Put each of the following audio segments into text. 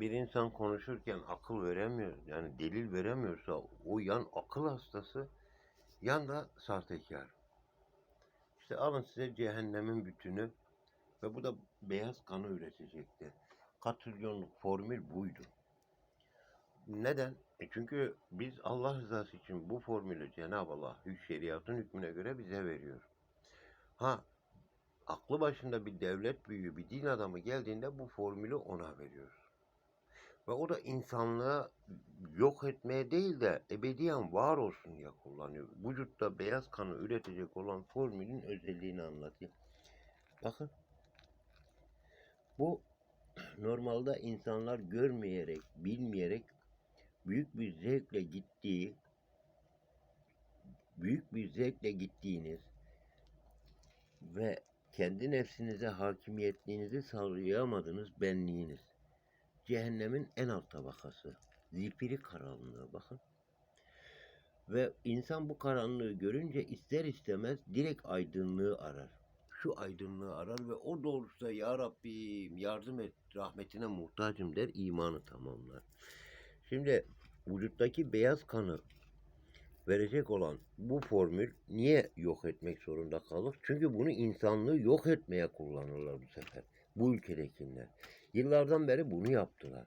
bir insan konuşurken akıl veremiyor, yani delil veremiyorsa o yan akıl hastası, yan da sahtekar. İşte alın size cehennemin bütünü ve bu da beyaz kanı üretecekti. Katrilyonluk formül buydu. Neden? E çünkü biz Allah rızası için bu formülü Cenab-ı Allah şeriatın hükmüne göre bize veriyor. Ha aklı başında bir devlet büyüğü, bir din adamı geldiğinde bu formülü ona veriyoruz. Ve o da insanlığı yok etmeye değil de ebediyen var olsun diye kullanıyor. Vücutta beyaz kanı üretecek olan formülün özelliğini anlatayım. Bakın. Bu normalde insanlar görmeyerek, bilmeyerek büyük bir zevkle gittiği, büyük bir zevkle gittiğiniz ve kendi nefsinize hakimiyetliğinizi sağlayamadığınız benliğiniz. Cehennemin en alt tabakası. Zifiri karanlığı bakın. Ve insan bu karanlığı görünce ister istemez direkt aydınlığı arar. Şu aydınlığı arar ve o doğrultuda Ya Rabbim yardım et rahmetine muhtacım der imanı tamamlar. Şimdi vücuttaki beyaz kanı verecek olan bu formül niye yok etmek zorunda kalır? Çünkü bunu insanlığı yok etmeye kullanırlar bu sefer. Bu ülkedekiler. Yıllardan beri bunu yaptılar.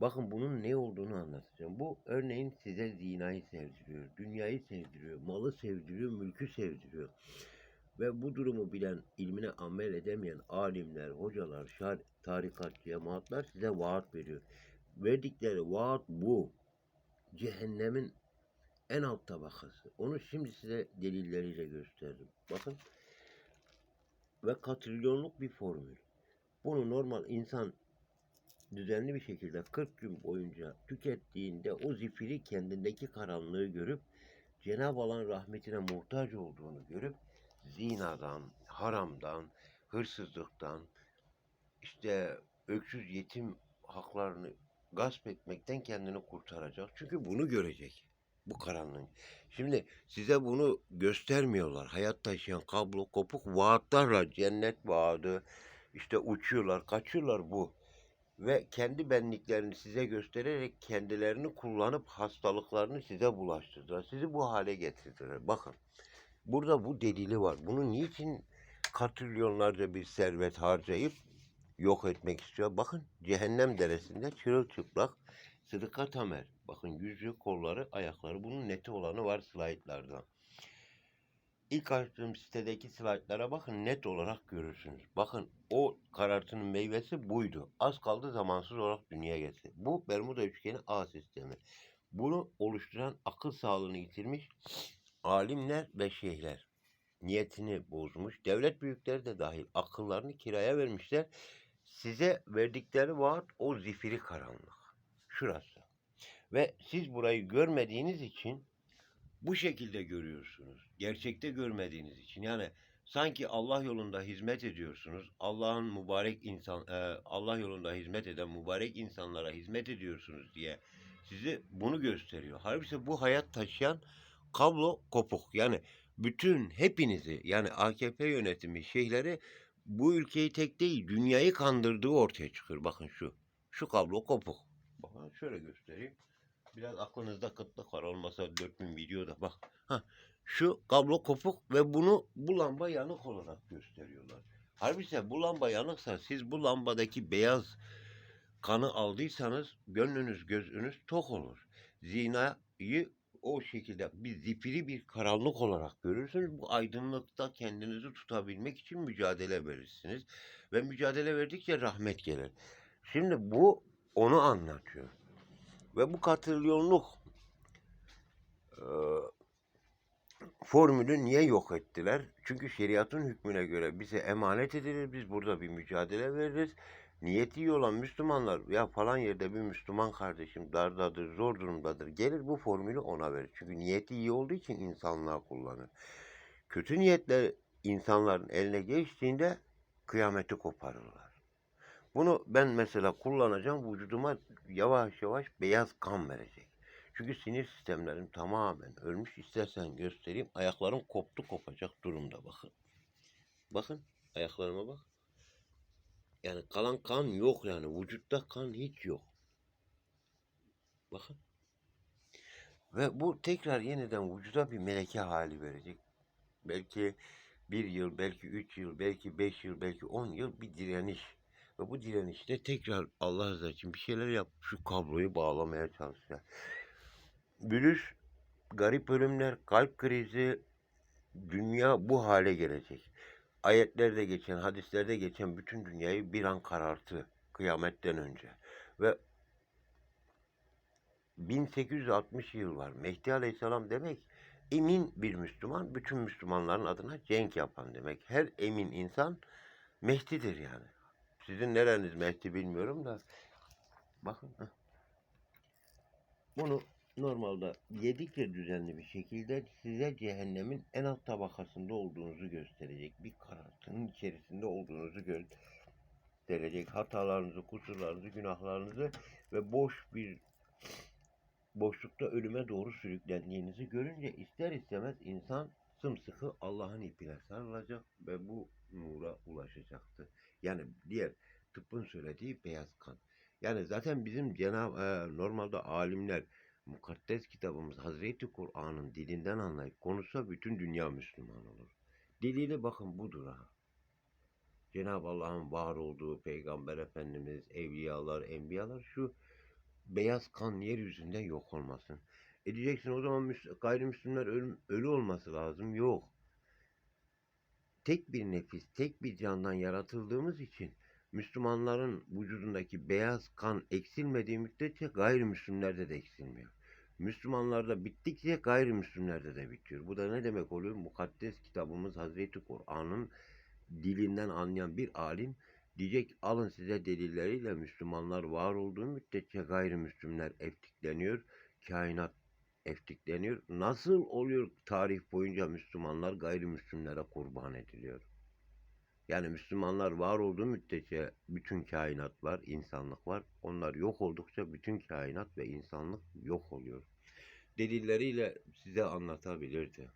Bakın bunun ne olduğunu anlatacağım. Bu örneğin size zinayı sevdiriyor, dünyayı sevdiriyor, malı sevdiriyor, mülkü sevdiriyor. Ve bu durumu bilen, ilmine amel edemeyen alimler, hocalar, şar, tarikat, cemaatler size vaat veriyor. Verdikleri vaat bu. Cehennemin en alt tabakası. Onu şimdi size delilleriyle gösterdim. Bakın. Ve katrilyonluk bir formül. Bunu normal insan düzenli bir şekilde 40 gün boyunca tükettiğinde o zifiri kendindeki karanlığı görüp Cenab-ı Allah'ın rahmetine muhtaç olduğunu görüp zinadan, haramdan, hırsızlıktan, işte öksüz yetim haklarını gasp etmekten kendini kurtaracak. Çünkü bunu görecek. Bu karanlığın. Şimdi size bunu göstermiyorlar. Hayat taşıyan kablo kopuk vaatlarla cennet vaadi işte uçuyorlar, kaçıyorlar bu. Ve kendi benliklerini size göstererek kendilerini kullanıp hastalıklarını size bulaştırdılar. Sizi bu hale getirdiler. Bakın. Burada bu delili var. Bunu niçin katrilyonlarca bir servet harcayıp yok etmek istiyor? Bakın cehennem deresinde çırılçıplak Sıdıka Tamer. Bakın yüzü, kolları, ayakları. Bunun neti olanı var slaytlarda. İlk açtığım sitedeki slaytlara bakın net olarak görürsünüz. Bakın o karartının meyvesi buydu. Az kaldı zamansız olarak dünyaya geldi. Bu Bermuda üçgeni A sistemi. Bunu oluşturan akıl sağlığını yitirmiş alimler ve şeyhler niyetini bozmuş. Devlet büyükleri de dahil akıllarını kiraya vermişler. Size verdikleri vaat o zifiri karanlık. Şurası. Ve siz burayı görmediğiniz için bu şekilde görüyorsunuz. Gerçekte görmediğiniz için. Yani sanki Allah yolunda hizmet ediyorsunuz. Allah'ın mübarek insan e, Allah yolunda hizmet eden mübarek insanlara hizmet ediyorsunuz diye sizi bunu gösteriyor. Halbuki bu hayat taşıyan kablo kopuk. Yani bütün hepinizi yani AKP yönetimi şeyleri bu ülkeyi tek değil dünyayı kandırdığı ortaya çıkıyor. Bakın şu. Şu kablo kopuk. Bakın şöyle göstereyim. Biraz aklınızda kıtlık var. Olmasa 4000 videoda bak. Ha, şu kablo kopuk ve bunu bu lamba yanık olarak gösteriyorlar. Halbuki bu lamba yanıksa siz bu lambadaki beyaz kanı aldıysanız gönlünüz gözünüz tok olur. Zinayı o şekilde bir zifiri bir karanlık olarak görürsünüz. Bu aydınlıkta kendinizi tutabilmek için mücadele verirsiniz. Ve mücadele verdikçe rahmet gelir. Şimdi bu onu anlatıyor. Ve bu katrilyonluk e, formülü niye yok ettiler? Çünkü şeriatın hükmüne göre bize emanet edilir. Biz burada bir mücadele veririz. Niyeti iyi olan Müslümanlar ya falan yerde bir Müslüman kardeşim dardadır, zor durumdadır. Gelir bu formülü ona verir. Çünkü niyeti iyi olduğu için insanlığa kullanır. Kötü niyetler insanların eline geçtiğinde kıyameti koparırlar. Bunu ben mesela kullanacağım vücuduma yavaş yavaş beyaz kan verecek. Çünkü sinir sistemlerim tamamen ölmüş. İstersen göstereyim. Ayaklarım koptu kopacak durumda bakın. Bakın ayaklarıma bak. Yani kalan kan yok yani. Vücutta kan hiç yok. Bakın. Ve bu tekrar yeniden vücuda bir meleke hali verecek. Belki bir yıl, belki üç yıl, belki beş yıl, belki on yıl bir direniş. Ve bu direnişte tekrar Allah rızası için bir şeyler yap. Şu kabloyu bağlamaya çalışacak. Virüs, garip ölümler, kalp krizi, dünya bu hale gelecek. Ayetlerde geçen, hadislerde geçen bütün dünyayı bir an kararttı kıyametten önce. Ve 1860 yıl var. Mehdi Aleyhisselam demek emin bir Müslüman, bütün Müslümanların adına cenk yapan demek. Her emin insan Mehdi'dir yani. Sizin nereniz Mehdi bilmiyorum da. Bakın. Bunu normalde yedikçe düzenli bir şekilde size cehennemin en alt tabakasında olduğunuzu gösterecek. Bir karartının içerisinde olduğunuzu gösterecek. Hatalarınızı, kusurlarınızı, günahlarınızı ve boş bir boşlukta ölüme doğru sürüklendiğinizi görünce ister istemez insan sımsıkı Allah'ın ipine sarılacak ve bu nura ulaşacaktı. Yani diğer tıbbın söylediği beyaz kan. Yani zaten bizim Cenab e, normalde alimler mukaddes kitabımız Hazreti Kur'an'ın dilinden anlayıp konuşsa bütün dünya Müslüman olur. Diliyle bakın budur ha. Cenab-ı Allah'ın var olduğu peygamber efendimiz, evliyalar, enbiyalar şu beyaz kan yeryüzünde yok olmasın. E diyeceksin o zaman Müs- gayrimüslimler ölüm, ölü olması lazım. Yok. Tek bir nefis, tek bir candan yaratıldığımız için Müslümanların vücudundaki beyaz kan eksilmediği müddetçe gayrimüslimlerde de eksilmiyor. Müslümanlarda bittikçe gayrimüslimlerde de bitiyor. Bu da ne demek oluyor? Mukaddes kitabımız Hazreti Kur'an'ın dilinden anlayan bir alim diyecek alın size delilleriyle Müslümanlar var olduğu müddetçe gayrimüslimler eftikleniyor. Kainat eftikleniyor. Nasıl oluyor tarih boyunca Müslümanlar gayrimüslimlere kurban ediliyor? Yani Müslümanlar var olduğu müddetçe bütün kainat var, insanlık var. Onlar yok oldukça bütün kainat ve insanlık yok oluyor. Delilleriyle size anlatabilirdi.